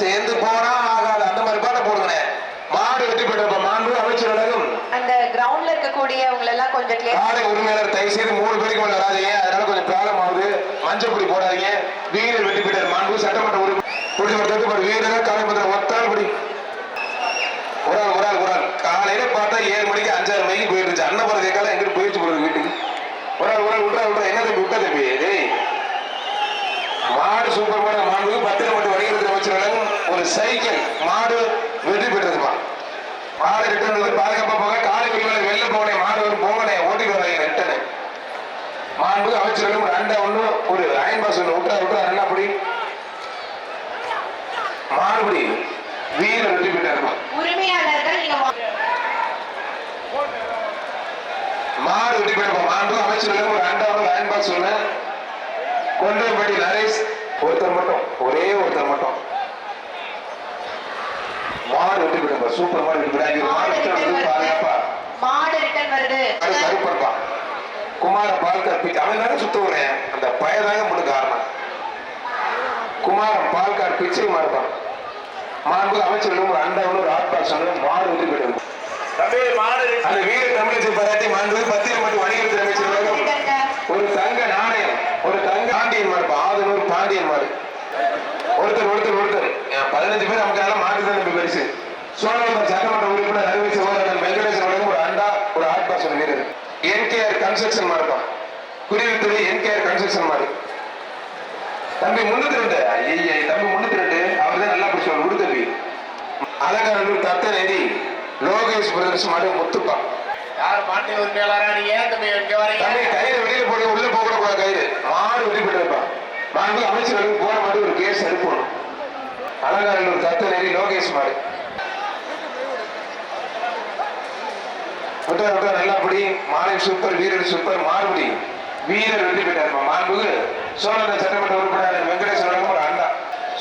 சேர்ந்து போனா ஆகாது. அந்த மாதிரி பாட்ட போடுங்கண்ணே மாடு வெற்றி பெற்றிருப்ப மாண்பு அமைச்சர் அழகும். அந்த கிரவுண்ட்ல இருக்கக்கூடியவங்க எல்லாம் கொஞ்சம் காலை உரிமையாளர் தயவு செய்து மூணு பேருக்கு மேல வராதீங்க. அதனால கொஞ்சம் ப்ராப்ளம் ஆகுது. மஞ்சள் பொடி போடாதீங்க. வீரர் வெற்றி பெற்றார். மாண்பு சட்டமன்ற ஒரு தட்டுப்பாடு வீரர் காலை மந்திரம் ஒத்தால் படி. ஒரு ஆள் ஒரு ஆள் ஒரு ஆள். காலையில பார்த்தா ஏழு மணிக்கு அஞ்சாறு மணிக்கு போயிட்டு அன்னபுரம் கேட்கலாம் எங்கிட்டு போயிடுச்சு போறது வீட்டுக்கு. ஒரு ஆள் ஒரு ஆள் விட்றா விட்றா. என்ன தம்பி விட்டா தம்பி மாடு சூப்பர் மாடு மாடு பத்திரம் மட்டும் வணிகத்தில் அமைச்சர்களும் ஒரு சைக்கிள் மாடு வெற்றி பெற்றதுப்பா மாடு ரிட்டர்ன் பாதுகாப்பா போக காலை வெளியில வெளில போனே மாடு ஒரு போகனே ஓட்டிட்டு வராங்க ரிட்டர்னு மாண்பு அமைச்சர்களும் ஒரு அண்டா ஒண்ணு ஒரு அயன் பாஸ் ஒண்ணு விட்டா விட்டா என்ன அப்படி மாறுபடி வீர வெற்றி வா- மாடு வெற்றி பெற்ற மாண்பு அமைச்சர்களும் ஒரு அண்டா ஒண்ணு அயன் பாஸ் நரேஷ் ஒருத்தர் மட்டும் ஒரே ஒருத்தர் மட்டும். மாடு வெற்றி பெற்ற சூப்பர் மாடு வெற்றி பெற்ற மாடு ரிட்டர்ன் வருது. குமார பால் கற்பிச்சு அவன் தானே சுத்த விடுறேன் அந்த பயதாங்க மட்டும் காரணம். குமாரன் பால் கார் பிச்சை மாறுப்பான் மாண்பு அமைச்சர்களும் ஒரு அண்டாவும் ஒரு ஆட் பாக்ஸ் மாடு தம்பி மாடு அந்த வீர தமிழச்சி பாராட்டி மாண்பு பத்திரம் மற்றும் வணிகத்துறை அமைச்சர்களும் ரிட்டர்ன்டா. ஒரு ஒரு பாண்டியன்மார் பாண்டியன் ஆதனூர் பாண்டியன்மார் ஒருத்தர் ஒருத்தர். ஒருத்தர் பதினஞ்சு பேர் நமக்காக மாட்டு தான் நம்பி பரிசு. சோழவந்தர் சட்டமன்ற உறுப்பினர் அறிவை சகோதரன் வெங்கடேசன் ஒரு அண்டா ஒரு ஆட் பாஸ் வீரர் என்கேஆர் கன்ஸ்ட்ரக்ஷன் மாடுப்பா குறிவித்தது என்கேஆர் கன்ஸ்ட்ரக்ஷன் மாதிரி தம்பி முன்னூத்தி ரெண்டு. ஐயா தம்பி முன்னூத்தி ரெண்டு. அவர் தான் நல்லா பிடிச்சவர் உடுத்தம்பி அழகானூர் தத்தநேரி லோகேஷ் பிரதர்ஸ் மாடு முத்துப்பா. யார் மாட்டு உரிமையாளரா நீங்க? ஏன் தம்பி இங்க தம்பி வரீங்க கயிறு வெளியில போட்டு உள்ள போக கூட கயிறு. மாடு விட்டு போட்டு மாண்பு அமைச்சர்களுக்கு போன மாடு ஒரு கேஸ் எடுக்கணும். அலங்காநல்லூர் தத்த நெறி லோகேஷ் மாடு விட்டா விட்டா நல்லா படி. மாலை சூப்பர் வீரர் சூப்பர் மாறுபடி. வீரர் வெற்றி பெற்றார் மாண்புகு. சோழன சட்டமன்ற உறுப்பினர் வெங்கடேஸ்வரன் ஒரு அண்ணா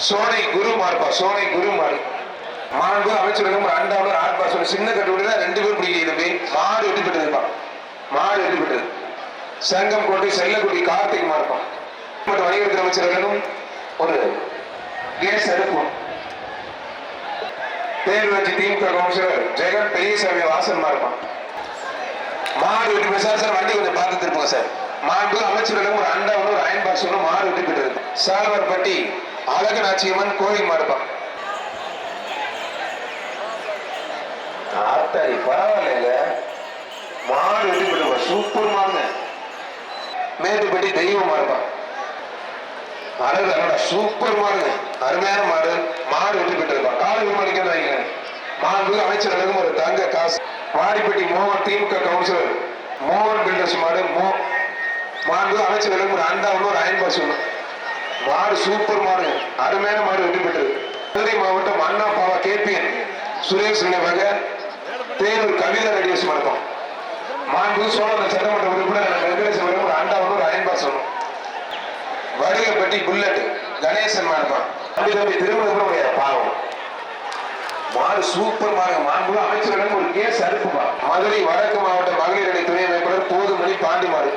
சோனை குரு மாறுப்பா. சோனை குரு மாறு. மாண்பு அமைச்சர்களும் ரெண்டாவது அண்டாவோட ஆட்பா சொல்லி சின்ன கட்டுப்படி தான் ரெண்டு பேர் பிடிக்க தம்பி. மாடு வெற்றி பெற்றதுப்பா மாடு வெற்றி பெற்றது. சங்கம் கொண்டு செல்லக்குடி கார்த்திக் மாறுப்பான் மற்றும் வணிகத்துறை அமைச்சர்களும் ஒரு கேஸ் அடுப்போம் தேர்வு வச்சு திமுக கவுன்சிலர் ஜெகன் பெரியசாமி வாசன் மாறுப்பான் மாடு வெட்டி போய் சார் வண்டி கொஞ்சம் பார்த்து திருப்புங்க சார். மாண்பு அமைச்சர்களும் ஒரு அண்டா ஒரு அயன் பாக்ஸ் ஒன்று மாடு வெட்டி பெற்றது. சால்வர்பட்டி அழகநாச்சியம்மன் கோயில் மாறுப்பான் ஆத்தாரி பரவாயில்ல மாடு வெட்டி பெற்று சூப்பர் மாடுங்க. மேட்டுப்பட்டி தெய்வமா இருப்பான் அழகு அழகா சூப்பர் மாடுங்க. அருமையான மாடு. மாடு வெற்றி பெற்றிருப்பான் காலை விமானிக்கணும் வைங்க மாண்பு அழகும் ஒரு தங்க காசு. வாடிப்பட்டி மோகன் திமுக கவுன்சிலர். மோகன் பில்டர்ஸ் மாடு மோ மாண்பு அழகும் ஒரு அண்டா ஒன்று ஒரு அயன் பாஸ் ஒன்று மாடு சூப்பர் மாடு அருமையான மாடு வெற்றி பெற்றது மதுரை மாவட்டம் அண்ணா பாவா கேபிஎன் சுரேஷ் நினைவாக தேனூர் கவிதா ரெடியோஸ் மடக்கம் மாண்பு சோழன் சட்டமன்ற உறுப்பினர் வெங்கடேசன் ஒரு அண்டா ஒன்று ஒரு அயன் வடுகப்பட்டி புல்லட் கணேசன் மாடுப்பான் தம்பி தம்பி திரும்ப பாவம். மாடு சூப்பர் மாடு மாண்பு அமைச்சரிடம் ஒரு கேஸ் அனுப்புமா மதுரை வடக்கு மாவட்ட மகளிர் அணி துணை அமைப்பாளர் போதுமணி பாண்டி மாடு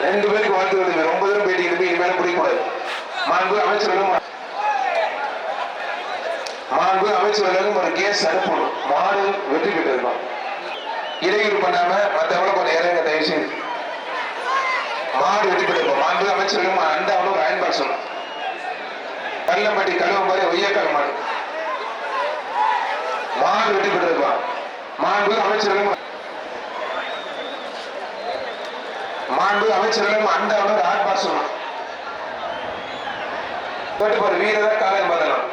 ரெண்டு பேருக்கு வாழ்த்து வருது ரொம்ப தூரம் பேட்டி இருக்கு இனிமேல புரியக்கூடாது மாண்பு அமைச்சரிடம் மாண்பு அமைச்சர்களுக்கும் ஒரு கேஸ் அனுப்பணும். மாடு வெற்றி பெற்றிருக்கோம் இடையூறு பண்ணாம மற்றவங்கள கொஞ்சம் இறங்க தயவு செய்து மாடு வெட்டி போயிருப்போம் மாண்பு அமைச்சர்களும் அந்த ஒரு அயன் பாக்ஸ் ஒன்று கல்லம்பட்டி கழுவம்பாறை ஒய்யக்கால் மாடு. மாடு வெட்டி போயிருப்பான் மாண்பு அமைச்சர்களும் மாண்பு அமைச்சர்களும் அண்டாவும் ஒரு ஆட் பாக்ஸ் ஒன்று போட்டு போற வீரரா காலையும் பார்த்தலாம்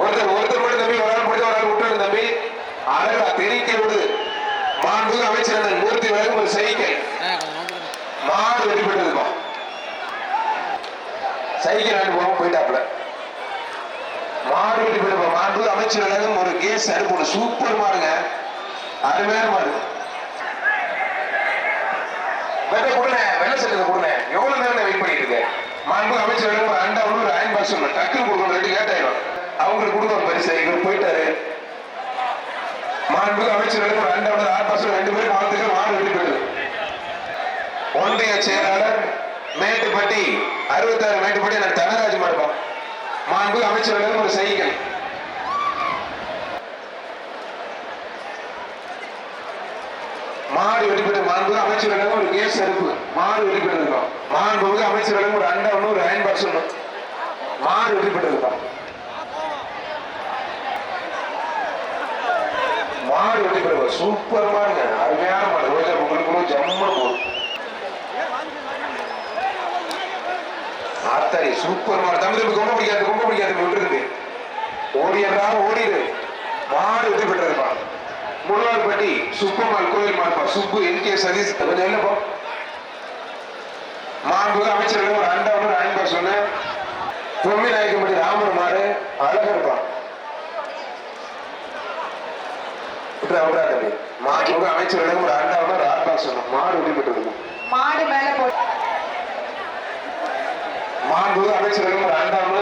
ஒருத்தர் ஒருத்தர் மட்டும் தம்பி ஒரு ஆள் முடிஞ்ச ஒரு ஆள் விட்டுரு தம்பி அழகா தெரிக்க விடு. மாண்பு அமைச்சர் மூர்த்தி வரைக்கும் ஒரு சைக்கிள் மாடு வெடிபட்டு இருக்கும் சைக்கிள் போகாம போயிட்டாப்ல மாடு வெடிபட்டு மாடு அமைச்சர் ஒரு கேஸ் அடுப்பு சூப்பர் மாடுங்க. அருமையான மாடு. வெள்ளை கொடுங்க வெள்ளை சட்டத்தை கொடுங்க. எவ்வளவு நேரம் வெயிட் பண்ணிட்டு இருக்க மாண்பு அமைச்சர் ஒரு அண்டா ஒரு அயன் பாக்ஸ் டக்குன்னு கொடுக்கணும் ரெண்டு லேட் ஆயிடும். அவங்களுக்கு கொடுக்கணும் பரிசு. இவர் போயிட்டாரு. மாண்பு அமைச்சர் ஒரு அண்டா ஆறு பாக்ஸ் ரெண்டு பேரும் வாழ்த்துக்கள் மாறு விட்டு ஒன்றிய செயலாளர் மேட்டுப்பட்டி அறுபத்தாறு மேட்டுப்பட்டி நான் தனராஜ் மாடுப்போம் மாண்பு மாண்பு அமைச்சர்களும் ஒரு சைக்கிள் மாடு வெடிப்பட்ட மாண்பு அமைச்சர்களும் ஒரு கேஸ் அடுப்பு மாடு வெடிப்பட்டு இருக்கோம். மாண்பு அமைச்சர்களும் ஒரு அண்டா ஒன்று ஒரு அயன் பாக்ஸ் ஒன்று மாடு வெடிப்பட்டு இருக்கோம். மாடு வெடிப்பட்டு சூப்பர் மாடுங்க அருமையான மாடு ரோஜா உங்களுக்கு ஜம்ம போகும். ஆத்தாடி சூப்பர் மாடு. தம்பி தம்பி கொம்ப பிடிக்காது கொம்ப பிடிக்காது விட்டுருக்கு ஓடிடுறா ஓடிடு. மாடு வெற்றி பெற்றிருப்பா முருகார்பட்டி சுப்பம்மாள் கோயில் மாடுப்பா. Subbu N K Sathish. கொஞ்சம் இல்லப்பா மாண்பு அமைச்சர்கள் ஒரு அண்டா ஒன்று ஐம்பா சொன்னேன். பொம்மி நாயக்கம்பட்டி ராமர் மாடு அழகா இருப்பான் விட்றா தம்பி ஒரு அண்டா ஒன்று ஒரு ஆட்பா சொன்னோம் மாடு பெற்றிருக்கும் மாடு மேல போ மாண்பு ஒரு அண்டாம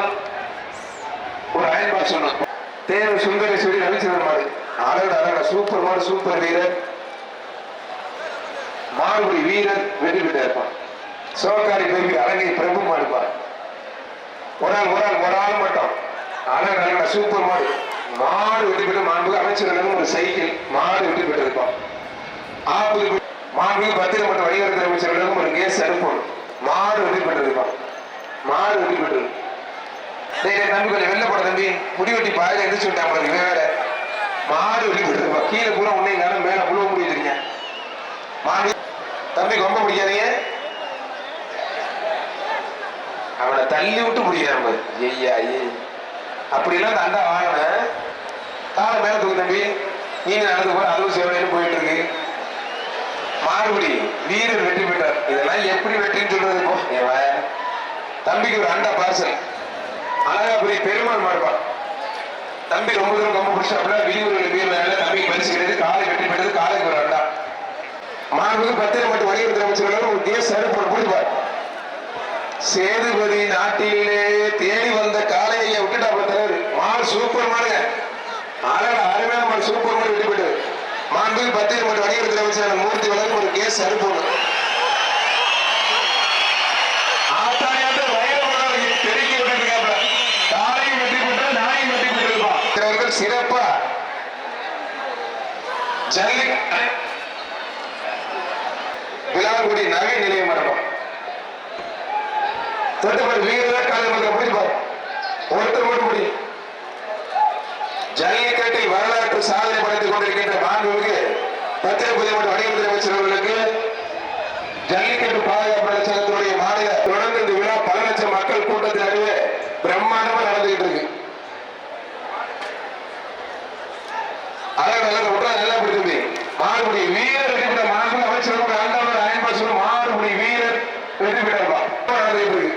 ஒரு அயன் பாக்ஸ் சொன்னோம் தேவ சுந்தரேஸ்வரி ரவிச்சந்திரன் மாடு. அழகட அழகட சூப்பர் மாடு சூப்பர் வீரர். மாறுபடி வீரர் வெற்றி பெற்று இருப்பான் சோகாரி பெருவி அழகை பிரபு மாடுப்பார் ஒரு ஆள் ஒரு ஆள் ஒரு ஆள் மட்டும். சூப்பர் மாடு. மாடு வெற்றி பெற்று மாண்பு அமைச்சர்களும் ஒரு சைக்கிள் மாடு வெற்றி பெற்றிருப்பான் ஆப்புக்கு மாண்பு பத்திரம் மற்றும் வணிகத்துறை அமைச்சர்களும் ஒரு கேஸ் அனுப்பணும் மாடு வெற்றி பெற்றிருப்பான் மாடு வெட்டி பெற்று. டேய் தம்பி கொஞ்சம் வெளில போட தம்பி. முடி வெட்டி பாயில எந்திரிச்சு விட்டான் பாருங்க இவன் வேற. மாடு வெட்டி பெற்று கீழே பூரா உன்னை காலம் மேல புழுவ முடி வச்சிருக்கீங்க மாடு தம்பி கொம்ப பிடிக்காதீங்க. அவனை தள்ளி விட்டு பிடிக்கிறான் பாரு. ஐயா ஐயே அப்படிலாம் தண்டா வாங்கின காலை மேல தூக்கு தம்பி. நீங்க நடந்து போற அதுவும் சேவையில போயிட்டு இருக்கு. மாறுபடி வீரர் வெற்றி பெற்றார். இதெல்லாம் எப்படி வெற்றின்னு சொல்றது இப்போ என் தம்பிக்கு ஒரு அண்டா பார்சல் அழகாபுரி பெருமாள் மாடுபா தம்பி ரொம்ப தூரம் ரொம்ப பிடிச்சாப்புல விரிவுரை வீரனால தம்பிக்கு பரிசு கிடையாது காலை வெற்றி பெற்றது காலைக்கு ஒரு அண்டா. மாண்புக்கு பத்திரம் மட்டும் வலியுறுத்தி அமைச்சர்கள் ஒரு கேஸ் அனுப்பி பிடிப்பார் சேதுபதி நாட்டிலே தேடி வந்த காளையை விட்டுட்டா தலைவர் மாடு சூப்பர் மாடுங்க அழகா அருமையான மாடு சூப்பர் மாடு வெற்றி பெற்றது மாண்புக்கு பத்திரம் மட்டும் அமைச்சர் மூர்த்தி வளர்ந்து ஒரு கேஸ் அனுப்பணும் சிறப்பா. ஜல்லி விழாங்குடி நகை நிலைய மரபம் தொட்டுப்பாடு வீரர் காலை மட்டும் முடிப்பார் ஒருத்தர் மட்டும் முடி கட்டி வரலாற்று சாதனை படைத்துக் கொண்டிருக்கின்ற மாண்புமிகு பத்திரப்பதி மற்றும் வணிகத்துறை அமைச்சர் அவர்களுக்கு ஜல்லிக்கட்டு பாதுகாப்பு நலச்சங்கத்தினுடைய மாநில தொடர்ந்து இந்த விழா பல லட்சம் மக்கள் கூட்டத்தின் நடுவே பிரம்மாண்டமா நடந்துகிட்டு இருக்கு. அழகு அழகு விட்டா நல்லா பிடிச்சிருக்கு மாறுபடி வீரர் வெற்றி பெற்ற மாண்பு அமைச்சர் ஆண்டாளர் அயன்பாசனம் மாறுபடி வீரர் வெற்றி பெற்றப்பா நடந்துகிட்டு இருக்கு.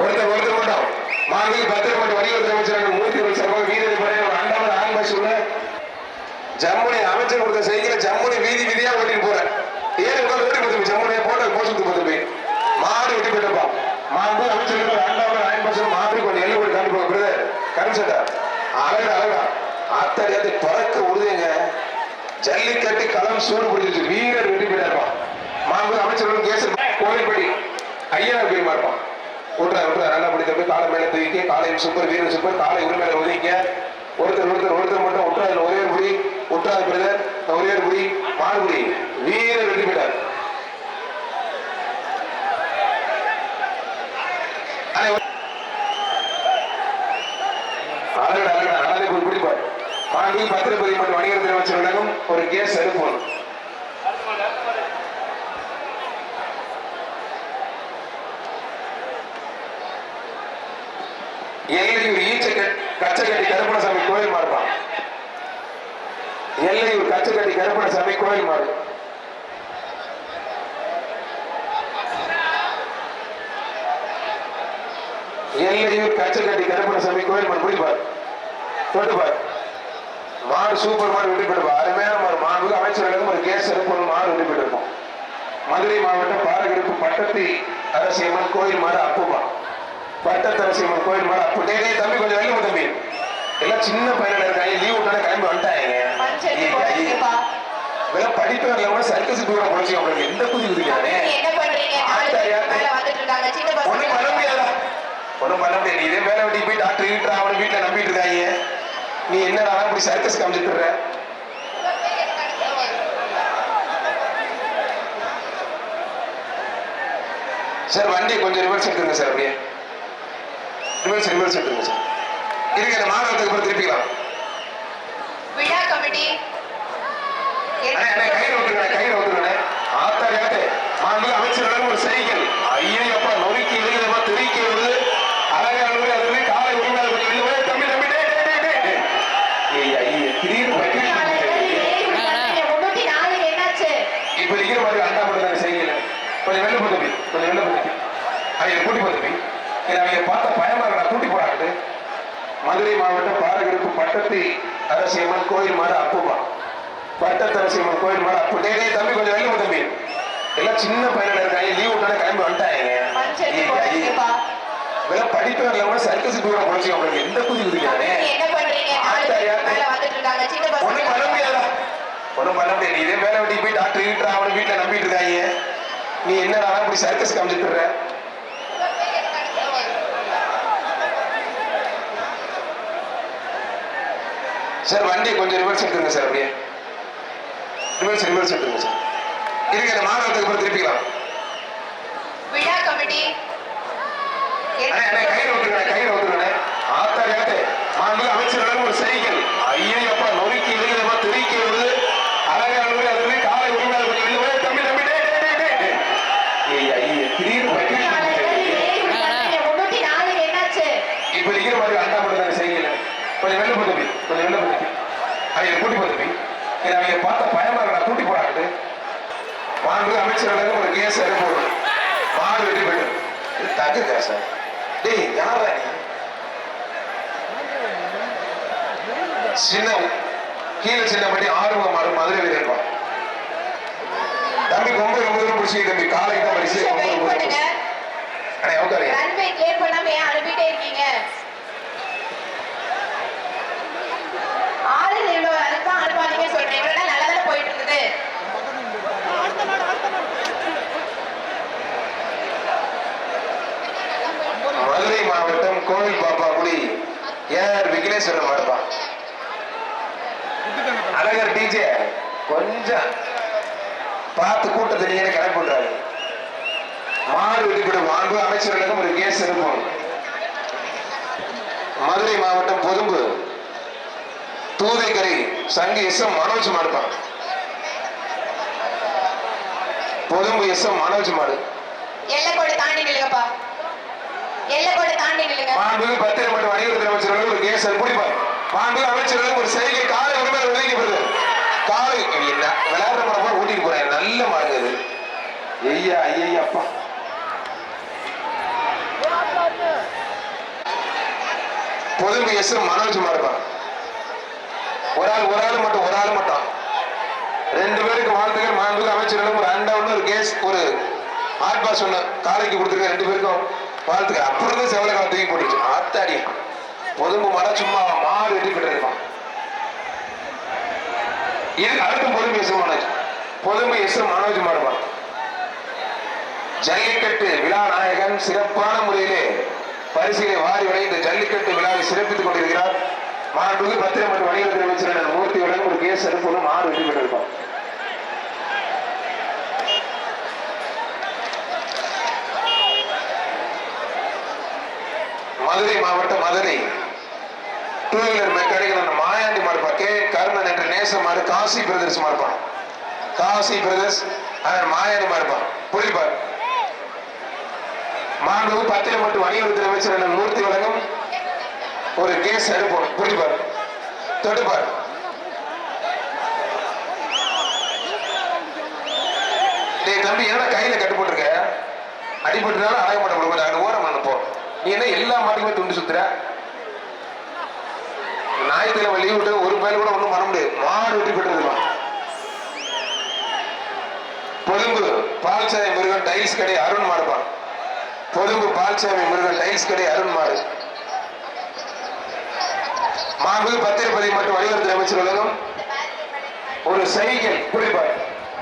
ஒருத்தர் ஒருத்தர் மட்டும். மாண்பு பத்திரம் மற்றும் வணிகத்துறை அமைச்சர் அமைச்சர் வீரர் படையை ஆண்டாளர் அயன்பாசனம் ஜம்முனி அமைச்சர் கொடுத்த செய்கிற ஜம்முனி வீதி வீதியா ஓட்டிட்டு போறேன் ஏழு உட்கார்ந்து ஓட்டி பார்த்து ஜம்முனியை போட்ட போட்டு பார்த்து போய் மாடு வெட்டி போயிட்டப்பா மாண்பு அமைச்சர்கள் ரெண்டாவது அயன் பர்சன்ட் மாடு கொஞ்சம் எள்ளு போய் காண்டி போங்க பிரதர் அழகா அழகா ஆத்தாடி பறக்க உறுதிங்க. ஜல்லிக்கட்டு களம் சூடு பிடிச்சிச்சு வீரர் வெட்டி போயிட்டாப்பா மாண்பு அமைச்சர்கள் கேசர் கோவில்படி ஐயனார் போய் மாறுப்பான் விட்றா விட்றா நல்லா பிடி போய் காலை மேல தூக்கி காலையும் சூப்பர் வீரர் சூப்பர் காலை உரிமையில ஒதுங்க ஒருத்தர் ஒருத்தர் ஒருத்தர் மட்டும் விட்டுறாது ஒரே ஒரு புடி பிரதர் ஒரே குடி புடி மாடுபுடி வீரர் வெட்டி பெற்றார் அனைவரும் ஒரு- அழகடா, அழகடா, அழகை போய் பிடிப்பார் மாண்பு பத்திரப்பதி மற்றும் வணிகத்துறை அமைச்சர்களிடம் ஒரு கேஸ் எடுப்போம் எல்லையூர் ஈச்சக்கட் கச்சக்கட்டி கருப்பணசாமி கோயில் மாறுப்பான் எல்லையூர் கச்சக்கட்டி கருப்பணசாமி கோயில் மாறு. எல்லையூர் கச்சக்கட்டி கருப்பணசாமி கோயில் மாடு பிடிப்பார் தொட்டுப்பார் மாடு சூப்பர் மாடு வெற்றி பெற்றுப்பா அருமையான மாடு மாடு அமைச்சர்களும் ஒரு கேஸ் எடுப்போம். மாடு வெற்றி பெற்றிருப்போம். மதுரை மாவட்டம் பாரகெடுப்பு பட்டத்தி அரசியம்மன் கோயில் மாடு அப்புமா. பட்டத்து அரசியம்மன் கோயில் மாடு அப்பு. டேய் தம்பி கொஞ்சம் வெளியே தம்பி. எல்லாம் சின்ன பையனா இருக்காங்க. லீவ் விட்டோட கிளம்பி வந்துட்டாங்க. வெறும் படிப்பே இல்லாம சர்க்கஸ் தூர போச்சு அவங்களுக்கு எந்த குதி குதிக்கிறானே நீங்க என்ன பண்றீங்க நாலு பேர் மேல வந்துட்டு இருக்காங்க சின்ன ஒண்ணும் பண்ண பசங்க முடியாதா ஒன்றும் பண்ண முடியாது நீ இதே வேலை வெட்டி போய் டாக்டர் வீட்டு அவனை வீட்டில் நம்பிட்டு இருக்காங்க நீ என்னடா இப்படி சர்க்கஸ் காமிச்சிட்டு இருக்க? சார் வண்டி கொஞ்சம் ரிவர்ஸ் எடுத்துருங்க சார் அப்படியே. ரிவர்ஸ் ரிவர்ஸ் எடுத்துருங்க சார் இந்த மாநிலத்துக்கு அப்புறம் திருப்பிக்கலாம். விழா கமிட்டி. கையில விட்டுருங்க கையில விட்டுருங்க ஆத்தாரியாட்டு மாண்பு அமைச்சரிடம் ஒரு செய்கள் ஐயப்பா நொறுக்கி எழுதுமா தெருக்கி எழுது அழகா எழுது அது வந்து காலை உரிமையாளர் கொஞ்சம் வெளியே போய், தம்பி தம்பி டேய் டேய் டேய் டேய் ஏய் ஐயே திடீர்னு வைக்கிறீங்க. முன்னூத்தி நாலு என்னாச்சு இருக்கிற மாதிரி அண்டா மட்டும் தானே செய்யல கொஞ்சம் வெளில போ தம்பி கொஞ்சம் வெளில போ தம்பி. அவங்க கூட்டி போ தம்பி. ஏன்னா அவங்க பார்த்தா பயமா இருக்கா கூட்டி போறாங்க மதுரை மாவட்டம் பாரகருப்பு பட்டத்து அரசியம்மன் கோயில் மாடு அப்புமா பட்டத்து அரசியம்மன் கோயில் மாடு அப்பு. டேய் தம்பி கொஞ்சம் வெளில போ தம்பி. எல்லாம் சின்ன பையனா இருக்காங்க. லீவ் விட்டானே கிளம்பி வந்துட்டாங்க. இதெல்லாம் படிப்பு இல்லாம சர்க்கஸ் தூரம் போச்சு உங்களுக்கு எந்த குதி குதிக்கிறானே? என்ன பண்றீங்க? முடியாதா ஒண்ணும் பண்ண முடியாது. இதே வேலை வெட்டி போய் டாக்டர் வீட்டு அவனை வீட்டுல நம்பிட்டு இருக்காங்க. நீ என்னடா இப்படி சர்க்கஸ் காமிச்சிட்டு இருக்க? சார் வண்டி கொஞ்சம் ரிவர்ஸ் எடுத்துருங்க சார் அப்படியே. ரிவர்ஸ் ரிவர்ஸ் எடுத்துருங்க சார் இந்த மாநிலத்துக்கு அப்புறம் திருப்பிக்கலாம் விழா கமிட்டி. கையில விட்டுருங்க கையில விட்டுருங்க ஆத்தாரியாட்டு மாண்பு அமைச்சரிடம் ஒரு செய்கள் ஐயப்பா நொறுக்கி எழுதுமா தெருக்கி எழுது அழகா எழுது அது வந்து காலை உரிமையாளர் கொஞ்சம் வெளியே போய், தம்பி தம்பி டேய் டேய் டேய் டேய் ஏய் ஐயே திடீர்னு வைக்கிறீங்க. முன்னூத்தி நாலு என்னாச்சு இப்ப இருக்கிற மாதிரி அண்டா மட்டும் தானே செய்யல கொஞ்சம் வெளில போ தம்பி. கொஞ்சம் வெளில போ தம்பி. அவங்க கூட்டி போ தம்பி. ஏன்னா அவங்க பார்த்தா பயமா இருக்கா கூட்டி போறாங்க மாண்பு அமைச்சர்களுக்கு ஒரு கேஸ் போடும் மாடு வெட்டி போயிடும் இது தகு கேசா? டேய் யாரா நீ? சின்ன கீழே சின்னபடி ஆர்வம் மாடு மதுரை வீரர்ப்பா தம்பி ரொம்ப ரொம்ப பிடிச்சி தம்பி. காலைக்கு தான் படிச்சு ரொம்ப ரொம்ப அண்ணே உட்காருங்க ரன்வே கிளியர் பண்ணாம ஏன் அனுப்பிட்டே இருக்கீங்க? ஆளு இவ்வளவு தான் அனுப்பாதீங்க சொல்றேன் இவ்வளவு நல்லா தானே போயிட்டு இருக்குது மதுரை மாவட்டம் கோவில் பாப்பாக்குடி. ஏஆர் விக்னேஸ்வரன் மாடுப்பா. அழகர் டிஜே கொஞ்சம் பார்த்து கூட்டத்தை நீங்க கணக்கு பண்றாரு மாடு வெட்டிப்பட மாண்பு அமைச்சர்களுக்கும் ஒரு கேஸ் இருக்கும் மதுரை மாவட்டம் பொதும்பு. தூதைக்கரை சங்கு எஸ் எம் மனோஜ் மாடுப்பான் பொதும்பு எஸ் எம் மனோஜ் மாடு. எல்லைக்கோடு தாண்டி நில்லுங்கப்பா. எல்லைக்கோடு தாண்டி நில்லுங்க. பத்திரப்பட்ட வணிகத்துறை அமைச்சர்களுக்கு ஒரு கேஸ் பிடிப்பார் மாண்புமிகு அமைச்சர்களுக்கு ஒரு செய்கை காலை உரிமை ஒதுக்கப்படுது காலை என்ன? விளையாடுற போறப்ப ஊட்டிட்டு போறேன் நல்ல மாடுங்க இது ஐயா ஐயா அப்பா பொதுமை எஸ் மனோஜ் மாறுப்பான் ஒரு ஆள் ஒரு ஆள் மட்டும் ஒரு ஆள் மட்டும். ரெண்டு பேருக்கு வாழ்த்துக்கள். மாண்புமிகு அமைச்சர்களும் ஒரு அண்டா ஒரு கேஸ் ஒரு ஹாட் பாஸ் ஒண்ணு காலைக்கு கொடுத்துருக்க ரெண்டு பேருக்கும் வாழ்த்துக்கள். அப்படி இருந்து செவலை கால தூக்கி ஆத்தாடி. பொதும்பு மரம் சும்மா மாடு வெட்டி பெற்றிருப்பான் இது அடுத்து பொதுமை எஸ் மனோஜ். பொதுமை எஸ் மனோஜ் மாடுவான் ஜல்லிக்கட்டு விழா நாயகன் சிறப்பான முறையிலே பரிசிலை வாரி வளைந்த இந்த ஜல்லிக்கட்டு விழாவை சிறப்பித்துக் கொண்டிருக்கிறார். மாண்புமிகு பத்திரம் மற்றும் வணிகத்துறை அமைச்சர் மூர்த்தியுடன் ஒரு கேஸ் அனுப்பணும் ஆறு வெற்றி பெற்றிருக்கோம். மதுரை மாவட்டம் மதுரை. டூ வீலர் மெக்கானிக்கல் அந்த மாயாண்டி மாடுப்பா கே. கருணன் என்ற நேசமாறு காசி பிரதர்ஸ் மாடுப்பான் காசி பிரதர்ஸ் அதன் மாயாண்டி மாடுப்பான் புரியுப்பார் மாண்பு பத்திரம் மற்றும் வணிகத்துறை அமைச்சர் அண்ணன் மூர்த்தி வழங்கும் ஒரு கேஸ் எடுப்போம். புரியுப்பார் தொடுப்பார் தம்பி என்ன கையில கட்டு போட்டிருக்க? அடிபட்டுனாலும் அடக மாட்ட முடியும் கொஞ்சம் ஓரம் அனுப்போம் நீ என்ன எல்லா மாட்டுக்குமே துண்டு சுத்துற? ஞாயிற்றுக்கிழமை லீவ் விட்டு ஒரு பயில் கூட ஒண்ணும் பண்ண முடியாது. மாடு வெட்டி பெற்றிருக்கா பொதும்பு பால்சாமி முருகன் டைல்ஸ் கடை அருண் மாடுப்பான் கொழும்பு பால்சாமி முருகன் டைல்ஸ் கடை அருண்மாறு மாண்புமிகு பத்திரப்பதி மற்றும் வணிகத்துறை அமைச்சர் உலகம் ஒரு சைக்கிள் குடிப்பார்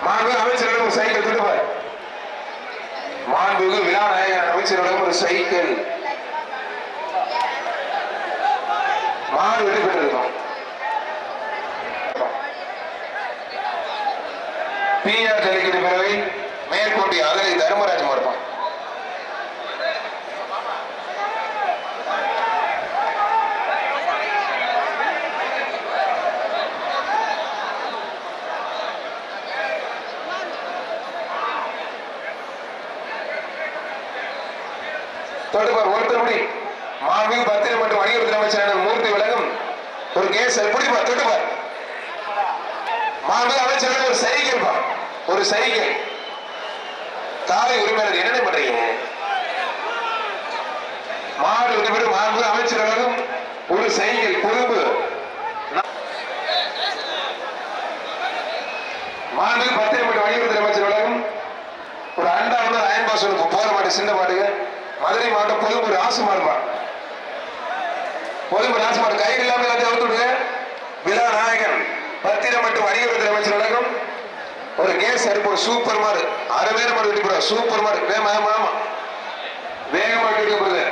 மாண்புமிகு அமைச்சர்களும் ஒரு சைக்கிள் குறிப்பார் மாண்புமிகு விழா அமைச்சர் அமைச்சர்களும் ஒரு சைக்கிள். மாறு வெற்றி பெற்றிருக்கோம் பிஆர் ஜல்லிக்கட்டு பிறவை மேற்கொண்டி அகலை தர்மராஜ் மாறுப்பான் தொடுப்பார் ஒருத்தர் முடி மாண்பு பத்திரம் மற்றும் வணிகத்துறை அமைச்சரான மூர்த்தி விளங்கும் ஒரு கேஸ் பிடிப்பார் தொடுப்பார் மாண்பு ஒரு சைக்கிள் ஒரு சைக்கிள் காலை உரிமையாளர் என்ன பண்றீங்க? மாடு உரிமையோடு மாண்பு அமைச்சர் விளங்கும் ஒரு சைக்கிள் குறும்பு மாண்பு பத்திரம் மற்றும் வணிகத்துறை அமைச்சர் விளங்கும் ஒரு அண்டா வந்து அயன் பாஸ் ஒன்று போற மாட்டு சின்ன மாட்டுங்க மதுரை மாவட்டம் பொதும்பு ராசு மாடுப்பா பொதும்பு ராசு மாடு கையில் இல்லாமல் எல்லாத்தையும் அவுத்து விடுங்க. விழா நாயகன். பத்திரம் மற்றும் வணிகத்துறை அமைச்சர் வழங்கும் ஒரு கேஸ் அடுப்பு ஒரு சூப்பர் மாறு அரை பேர் மாடு வெட்டி சூப்பர் மாடு. வேமா ஆமா ஆமா வேகமா வெட்டி போடுது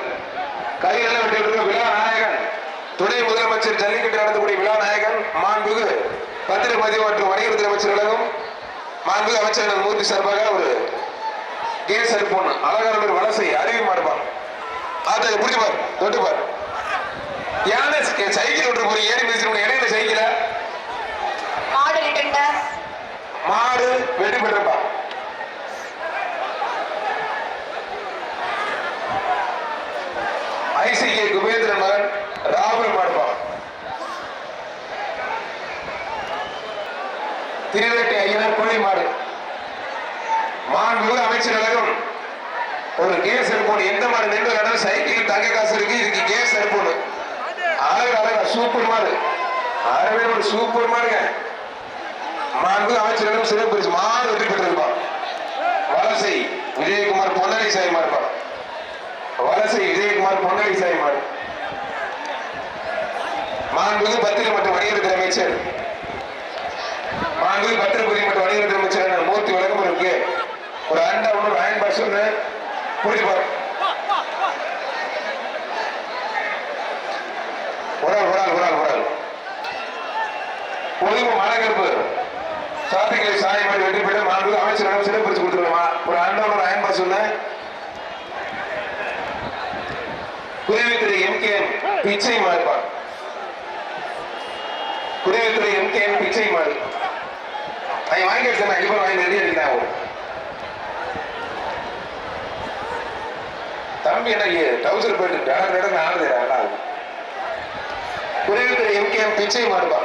கையில் வெட்டி விடுற விழா நாயகன். துணை முதலமைச்சர் ஜல்லிக்கட்டு நடத்தக்கூடிய விழா நாயகன் மாண்புகு. பத்திரப்பதிவு மற்றும் வணிகத்துறை அமைச்சர் வழங்கும் மாண்புகு அமைச்சர் மூர்த்தி சார்பாக ஒரு கேஸ் எடுப்போம் அழகான ஒரு வலசை அறிவி மாடுப்பான் அதை புரிஞ்சுப்பார் தொட்டுப்பார் யானை சைக்கிள் விட்டு போய் ஏறி மிதிச்சு இடையில சைக்கிள மாடு ரிட்டன்டா மாடு வெற்றி பெற்றிருப்பா ஐசிகே குபேந்திரன் மகன் ராகுல் மாடுபா திருவேட்டை ஐயனார் கோழி மாடு. மாண்பு அமைச்சர் அழகம். ஒரு கேஸ் எடுப்போம் எந்த மாதிரி நின்று கடல் சைக்கிள் தங்க காசு இருக்கு? இதுக்கு கேஸ் எடுப்போம் அழகு அழகா சூப்பர் மாடு. அறவே ஒரு சூப்பர் மாடுங்க. மாண்பு அமைச்சரிடம் சிறப்பு பரிசு மாறு வெற்றி பெற்றிருப்பார். வலசை விஜயகுமார் பொன்னடி சாயமா இருப்பார் வலசை விஜயகுமார் பொன்னடி சாயமா மாறு மாண்புக்கு பத்திரிகை மற்றும் வணிகத்துறை அமைச்சர். மாண்புக்கு பத்திரப்பதிவு மற்றும் வணிகத்துறை அமைச்சர் மூர்த்தி வழக்கம் இருக்கு. ஒரு அண்டா ஒன்று அயன் பாக்ஸ் ஒன்று குடிப்பார் ஒரு ஆள் ஒரு ஆள் பொதுவு மனக்கருப்பு. சாத்திகளை சாய் மாதிரி வெற்றி பெற்ற மாண்பு அமைச்சர் சிறப்பு பரிசு கொடுத்துருவோமா? ஒரு அண்டா ஒரு அயன் பாக்ஸ் ஒன்று குருவித்துறை பிச்சை மாறுப்பா குருவித்துறை எம்கேஎம் பிச்சை மாறு. அவன் வாங்கி வச்சேன் இப்போ வாங்கி ரெடி அடிக்கலாம் தம்பி என்ன டவுசர் போயிட்டு டடக் டடக் ஆடுது நல்லா குருவித்துறை பிச்சை மாறுப்பா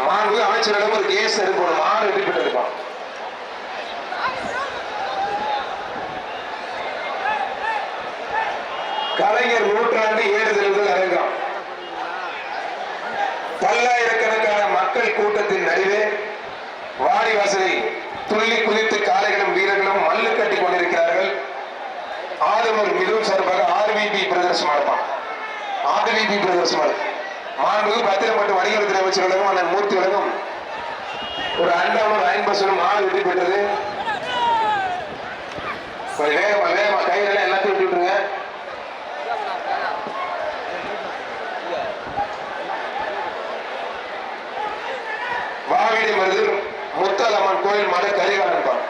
மாண்பு அமைச்சரிடம் ஒரு கேஸ் எடுக்கணும் ஆறு வெற்றி இருப்பான் கலைஞர் நூற்றாண்டு ஏறுதல்கள் அரங்கம் பல்லாயிரக்கணக்கான மக்கள் கூட்டத்தின் நடுவே வாடிவாசலை துள்ளி குதித்து காளைகளும் வீரர்களும் மல்லு கட்டி கொண்டிருக்கிறார்கள். ஆதவர் மிகவும் சார்பாக ஆர்விபி பிரதர்ஸ் நடப்பான் ஆர்விபி பிரதர்சனம் மாடு. மாண்பு பத்திரம் மற்றும் வணிகத்துறை அமைச்சர்களும் அண்ணன் மூர்த்தி வழங்கும் ஒரு அண்டாவும் லைன் பஸ்ஸும் மாடு வெற்றி பெற்றது. கொஞ்சம் வேகமா வேகமா கையில எல்லாத்தையும் விட்டு விட்டுருங்க. வாவிடி மருது முத்தாலம்மன் கோயில் மாடு கரிகாலன்பான்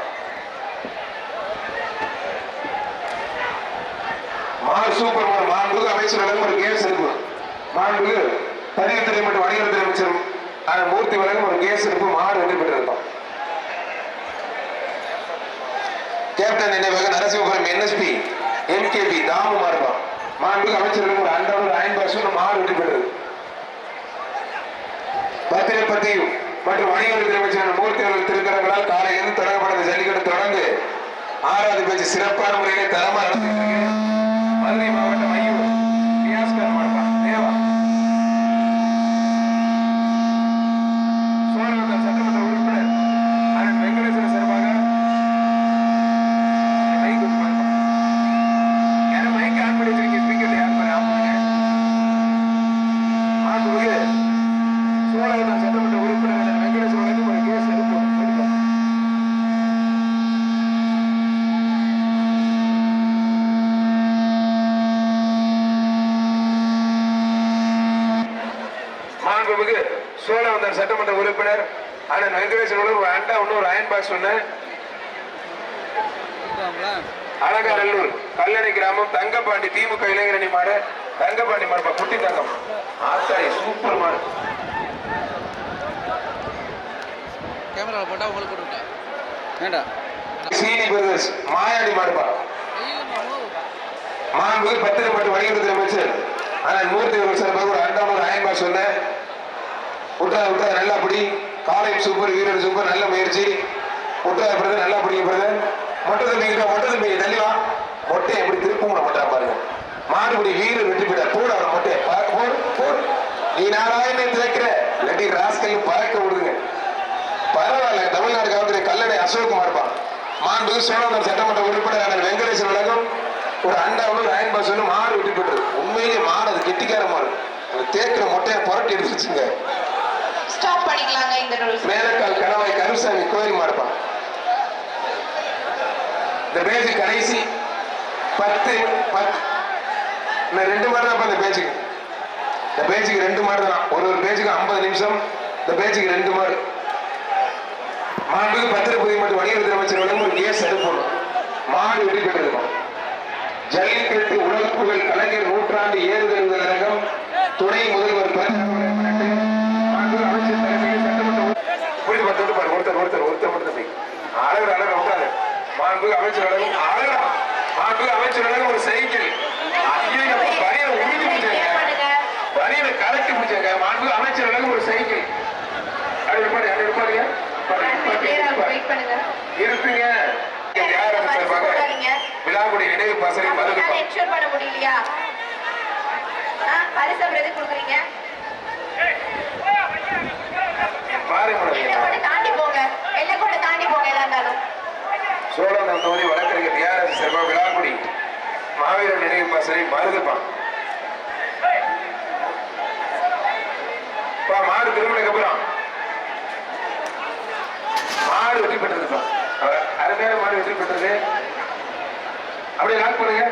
மாடு சூப்பர் மாடு மாண்புக்கு அமைச்சரிடம் ஒரு கேஸ் இருக்கு. மாண்புக்கு பதிவுத்துறை மற்றும் வணிகத்துறை அமைச்சரும் அந்த மூர்த்தி வழங்கும் ஒரு கேஸ் இருக்கு ஆறு வெற்றி பெற்றிருந்தோம் கேப்டன் நினைவாக நரசிம்மபுரம் என்எஸ்பி எம்கேபி தாமு மாறுபான் மாண்புக்கு அமைச்சரிடம் ஒரு அண்டா ஒரு அயன் பாக்ஸ் ஒரு மாடு வெற்றி பெற்றது. பத்திரப்பதி மற்றும் வணிகத்துறை அமைச்சர் மூர்த்தி அவர்கள் திருக்கரங்களால் காலையிலிருந்து தொடங்கப்பட்ட ஜல்லிக்கட்டு தொடர்ந்து ஆறாவது பேச்சு சிறப்பான முறையிலே தரமாக நடத்திட்டு மதுரை மாவட்டம் ஐயோ நியாஸ்கர் மாடுப்பான் தேவா சோழவட்டம் சட்டமன்ற உறுப்பினர் அண்ணன் வெங்கடேஸ்வர சார்பாக மைக் கொடுத்து மாடுப்பான். யாரும் மைக் ஆன் பண்ணி வச்சிருக்கீங்க ஸ்பீக்கர்ல ஆன் பண்ணி ஆன் பண்ணுங்க மாண்புமிகு சோழவட்டம் சட்டமன்ற மாண்புமிகு சோழவந்தர் சட்டமன்ற உறுப்பினர் அண்ணன் வெங்கடேசன் ஒரு அண்டா ஒன்று அலங்காநல்லூர் கல்லணை கிராமம் தங்கப்பாண்டி திமுக இளைஞரணி மாடு தங்கப்பாண்டி மாடுப்பா குட்டி தங்கம். ஆத்தாடி சூப்பர் மாடு. கேமரா போட்டா உங்களுக்கு கொடுங்க வேண்டாம் சீனி பிரதர்ஸ் மாயாடி மாடுப்பா. மாண்புமிகு பத்திரப்பட்டு வணிகத்துறை அமைச்சர் அவர்கள் சார்பாக ஒரு அண்டா ஒரு அயன் பாக்ஸ் ஒன்று விட்டா விட்டா நல்லா பிடி. காலையும் சூப்பர் வீரர் சூப்பர் நல்ல முயற்சி. பிரதர் நல்லா பிடிங்க பிரதர் மொட்டை தம்பிக்கிட்ட மொட்டை தம்பி தள்ளி வா மொட்டை எப்படி திருப்பூட மாட்டான் பாருங்க. மாடுபிடி வீரர் வெற்றி பெற்ற போட அவன் பார்க்க போடு போடு. நீ நாராயண திறக்கிற. இல்லாட்டி ராஸ்கல் பறக்க விடுங்க. பரவாயில்ல தமிழ்நாடு காவல்துறை கல்லணை அசோக்குமார் பா மாண்பு சோழவர் சட்டமன்ற உறுப்பினர் வெங்கடேசன் உலகம் ஒரு அயன் பாஸ் ஒன்று மாடு வெட்டி பெற்றது உண்மையிலேயே மாடு அது கெட்டிக்கார மாடு தேக்கிற மொட்டையை புரட்டி எடுத்துச்சுங்க. ஸ்டாப் பண்ணிக்கலாங்க இந்த மேலக்கால் கணவாய் கருசாமி கோயில் மாடுப்பா இந்த பேஜ் கடைசி பத்து பத்து இன்னும் ரெண்டு மாதிரி தான் இந்த பேஜுக்கு. இந்த பேஜுக்கு ரெண்டு மாடு தான். ஒரு ஒரு பேஜுக்கு ஐம்பது நிமிஷம். இந்த பேஜுக்கு ரெண்டு மாடு. மாண்புக்கு பத்திரப்பதி மற்றும் வணிகத்துறை அமைச்சர் வழங்கும் ஒரு கேஸ் எடுப்பணும் மாடு வெற்றி பெற்றிருக்கோம். ஜல்லிக்கட்டு உலகப்புகழ் கலைஞர் நூற்றாண்டு ஏறுதல் அரங்கம் துணை முதல்வர் அமைச்சர் தலைமையில் சட்டமன்ற ஒருத்தர் ஒருத்தர் ஒருத்தர் அழகு அழகு உட்காரு மாண்புமிகு அமைச்சர் அழகு அழகா மாண்புமிகு அமைச்சர் அழகு ஒரு சைக்கிள். உறுதி பிடிச்சாங்க பண்ணுங்க வரியில கலக்கி பிடிச்சாங்க மாண்புமிகு அமைச்சர் அழகு ஒரு சைக்கிள். அப்படி இருப்பாரு அப்படி இருப்பாருங்க இருக்குங்க. விழாக்குடி நினைவு பசங்க பாருங்க தாண்டி போங்க. எல்லை கூட தாண்டி போங்க எதா இருந்தாலும். சோழவரம் தொகுதி வழக்கறிஞர் டிஆர்எஸ் செல்வா விழாக்குடி மாவீரர் நினைவு பாசனை மருதுப்பான் பா மாடு திருமணக்கு அப்புறம். மாடு வெற்றி பெற்றிருப்பான் அருமையான மாடு வெற்றி பெற்றது அப்படியே லாக் பண்ணுங்க.